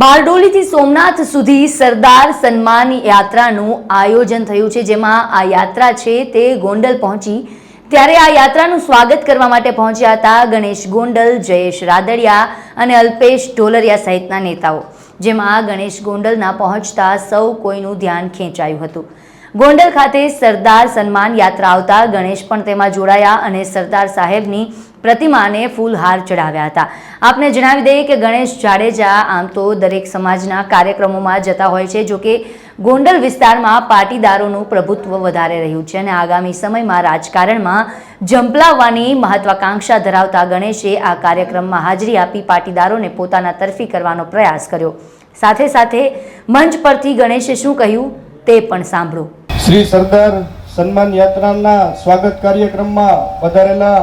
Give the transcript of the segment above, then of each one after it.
બારડોલીથી સોમનાથ સુધી સરદાર સન્માન યાત્રાનું આયોજન થયું છે, જેમાં આ યાત્રા છે તે ગોંડલ પહોંચી. ત્યારે આ યાત્રાનું સ્વાગત કરવા માટે પહોંચ્યા હતા ગણેશ ગોંડલ, જયેશ રાદડિયા અને અલ્પેશ ઢોલરિયા સહિતના નેતાઓ, જેમાં ગણેશ ગોંડલના પહોંચતા સૌ કોઈનું ધ્યાન ખેંચાયું હતું. ગોંડલ ખાતે સરદાર સન્માન યાત્રા આવતા ગણેશ પણ તેમાં જોડાયા અને સરદાર સાહેબની પ્રતિમાને ફૂલહાર ચડાવ્યા હતા. આપને જણાવી દઈએ કે ગણેશ જાડેજા આમ તો દરેક સમાજના કાર્યક્રમોમાં જતા હોય છે, જોકે ગોંડલ વિસ્તારમાં પાટીદારોનું પ્રભુત્વ વધારે રહ્યું છે અને આગામી સમયમાં રાજકારણમાં ઝંપલાવવાની મહત્વાકાંક્ષા ધરાવતા ગણેશે આ કાર્યક્રમમાં હાજરી આપી પાટીદારોને પોતાના તરફી કરવાનો પ્રયાસ કર્યો. સાથે સાથે મંચ પરથી ગણેશે શું કહ્યું તે પણ સાંભળો. શ્રી સરદાર સન્માન યાત્રાના સ્વાગત કાર્યક્રમમાં પધારેલા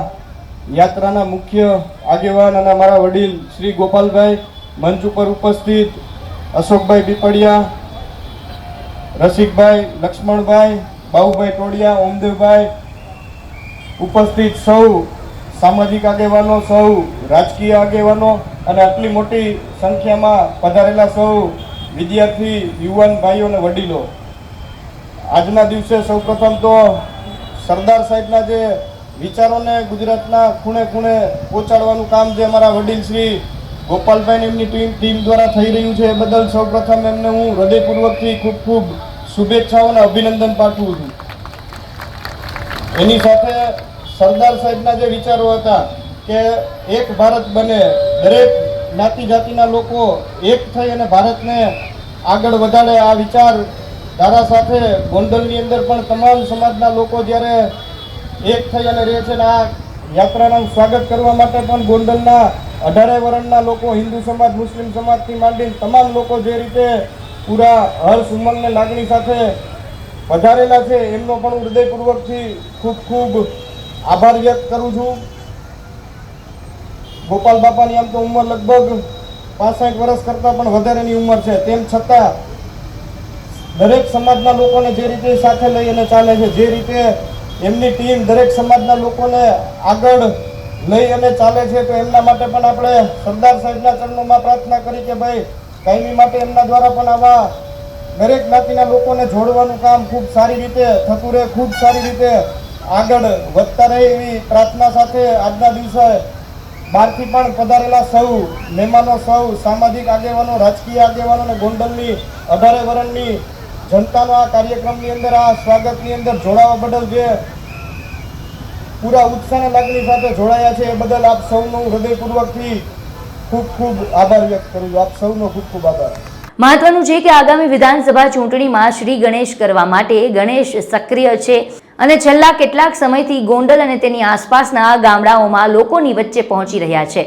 યાત્રાના મુખ્ય આગેવાન અને અમારા વડીલ શ્રી ગોપાલભાઈ મંચ ઉપર ઉપસ્થિત, અશોકભાઈ પીપળિયા રસિકભાઈ લક્ષ્મણભાઈ, બાહુભાઈ ટોડિયા ઓમદેવભાઈ ઉપસ્થિત સૌ સામાજિક આગેવાનો, સૌ રાજકીય આગેવાનો અને આટલી મોટી સંખ્યામાં પધારેલા સૌ વિદ્યાર્થી, યુવાન ભાઈઓ અને વડીલો. આજના દિવસે સૌપ્રથમ તો સરદાર સાહેબના જે વિચારોને ગુજરાતના ખૂણે ખૂણે પહોંચાડવાનું કામ જે અમારા વડીલ શ્રી ગોપાલભાઈ એમની ટીમ ટીમ દ્વારા થઈ રહ્યું છે એ બદલ સૌપ્રથમ એમને હું હૃદયપૂર્વકથી ખૂબ ખૂબ શુભેચ્છાઓ અને અભિનંદન પાઠવું છું. એની સાથે સરદાર સાહેબના જે વિચારો હતા કે એક ભારત બને, દરેક જ્ઞાતિ જાતિના લોકો એક થઈ અને ભારતને આગળ વધારે, આ વિચાર ધારા સાથે ગોંડલની અંદર પણ તમામ સમાજના લોકો જ્યારે એક થઈ અને રહે છે અને આ યાત્રાનું સ્વાગત કરવા માટે પણ ગોંડલના અઢારે વર્ણના લોકો, હિન્દુ સમાજ, મુસ્લિમ સમાજથી માંડીને તમામ લોકો જે રીતે પૂરા હર્ષ ઉમંગને લાગણી સાથે વધારેલા છે, એમનો પણ હૃદયપૂર્વકથી ખૂબ ખૂબ આભાર વ્યક્ત કરું છું. ગોપાલ બાપાની આમ તો ઉંમર લગભગ પાસઠ વર્ષ કરતાં પણ વધારેની ઉંમર છે. તેમ છતાં દરેક સમાજના લોકોને જે રીતે સાથે લઈ અને ચાલે છે, જે રીતે એમની ટીમ દરેક સમાજના લોકોને આગળ લઈ અને ચાલે છે, તો એમના માટે પણ આપણે સરદાર સાહેબના ચરણોમાં પ્રાર્થના કરી કે ભાઈ, કાયમી માટે એમના દ્વારા પણ આવા દરેક જ્ઞાતિના લોકોને જોડવાનું કામ ખૂબ સારી રીતે થતું રહે, ખૂબ સારી રીતે આગળ વધતા રહે એવી પ્રાર્થના સાથે આજના દિવસે બહારથી પણ પધારેલા સૌ મહેમાનો, સૌ સામાજિક આગેવાનો, રાજકીય આગેવાનો અને ગોંડલની અઢારે વર્ણની જનતાનો આ કાર્યક્રમની અંદર, આ સ્વાગતની અંદર જોડાવા બદલ જે પૂરા ઉત્સાહ અને લાગણી સાથે જોડાયા છે, એ બદલ આપ સૌનો હૃદયપૂર્વકથી ખૂબ ખૂબ આભાર વ્યક્ત કરું છું. આપ સૌનો ખૂબ ખૂબ આભાર. મહત્વનું છે કે આગામી વિધાનસભા ચૂંટણીમાં શ્રી ગણેશ કરવા માટે ગણેશ સક્રિય છે અને છેલ્લા કેટલાક સમયથી ગોંડલ અને તેની આસપાસના ગામડાઓમાં લોકોની વચ્ચે પહોંચી રહ્યા છે.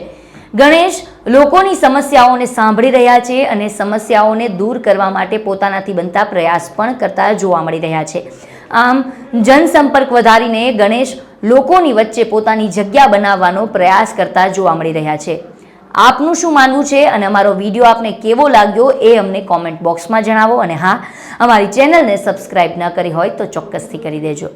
ગણેશ લોકોની સમસ્યાઓને સાંભળી રહ્યા છે અને સમસ્યાઓને દૂર કરવા માટે પોતાનાથી બનતા પ્રયાસ પણ કરતા જોવા મળી રહ્યા છે. આમ, જનસંપર્ક વધારીને ગણેશ લોકોની વચ્ચે પોતાની જગ્યા બનાવવાનો પ્રયાસ કરતા જોવા મળી રહ્યા છે. આપનું શું માનવું છે અને અમારો વીડિયો આપને કેવો લાગ્યો એ અમને કોમેન્ટ બોક્સમાં જણાવો અને હા, અમારી ચેનલને સબસ્ક્રાઇબ ન કરી હોય તો ચોક્કસથી કરી દેજો.